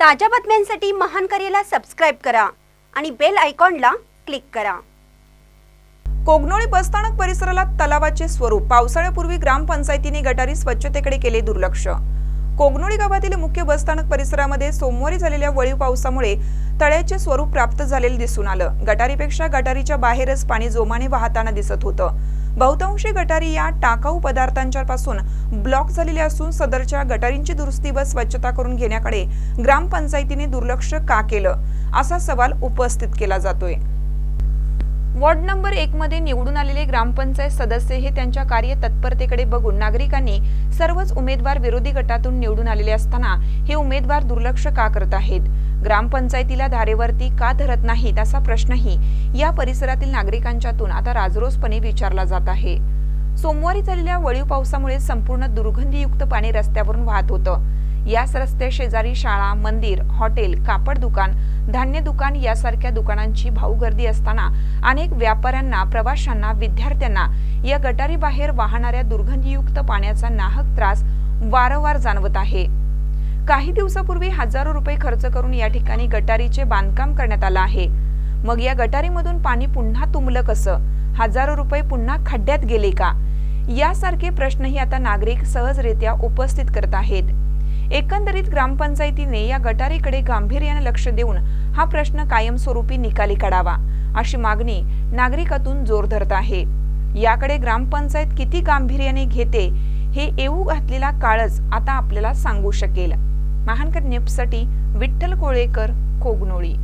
ताज्या बातम्यांसाठी महान करेला सबस्क्राईब करा आणि बेल आयकॉनला क्लिक करा. कोगनोळी बसस्थानक परिसराला तलावाचे स्वरूप. पावसाळ्यापूर्वी ग्रामपंचायतीने गटारी स्वच्छतेकडे केले दुर्लक्ष. कोगनोळी गावातील मुख्य बसस्थानक परिसरामध्ये सोमवारी झालेल्या वळीव पावसामुळे तळ्याचे स्वरूप प्राप्त झालेले दिसून आलं. गटारीपेक्षा गटारीच्या बाहेरच पाणी जोमाने वाहताना दिसत होतं. बहुतांशी गटारी या टाकाऊ पदार्थांच्या पासून ब्लॉक झालेल्या असून सदरच्या गटारींची दुरुस्ती व स्वच्छता करून घेण्याकडे ग्रामपंचायतीने दुर्लक्ष का केलं? असा सवाल उपस्थित केला जातोय. वॉर्ड नंबर एक मध्ये निवडून आलेले ग्रामपंचायत सदस्य हे त्यांच्या कार्य तत्परतेकडे बघून नागरिकांनी सर्वच उमेदवार विरोधी गटातून निवडून आलेले असताना हे उमेदवार दुर्लक्ष का करत आहेत? ग्रामपंचायतीला धारेवरती का धरत नाहीत असा प्रश्नही या परिसरातील नागरिकांच्यातून आता राजरोसपणे विचारला जात आहे. सोमवारी झालेल्या वळीव पावसामुळे संपूर्ण दुर्गंधीयुक्त पाणी रस्त्यावरून वाहत होतं. याच रस्ते शेजारी शाळा मंदिर हॉटेल कापड दुकान धान्य दुकान यासारख्या दुकानांची भाऊ गर्दी असताना अनेक व्यापाऱ्यांना प्रवाशांना विद्यार्थ्यांना या गटारी बाहेर वाहणाऱ्या दुर्गंधीयुक्त पाण्याचा नाहक त्रास वारंवार जाणवत आहे. काही दिवसापूर्वी हजारो रुपये खर्च करून या ठिकाणी गटारीचे बांधकाम करण्यात आलं आहे. मग या गटारीमधून पाणी पुन्हा तुंबलं कसं? हजारो रुपये पुन्हा खड्ड्यात गेले का? यासारखे प्रश्नही आता नागरिक सहजरित्या उपस्थित करत आहेत. एकंदरीत ग्रामपंचायतीने या गटारीकडे गांभीर्याने लक्ष देऊन हा प्रश्न कायमस्वरूपी निकाली काढावा अशी मागणी नागरिकातून जोर धरत आहे. याकडे ग्रामपंचायत किती गांभीर्याने घेते हे येऊ घातलेला काळच आता आपल्याला सांगू शकेल. महानकर न्यूजसाठी विठ्ठल कोळेकर कोगनोळी.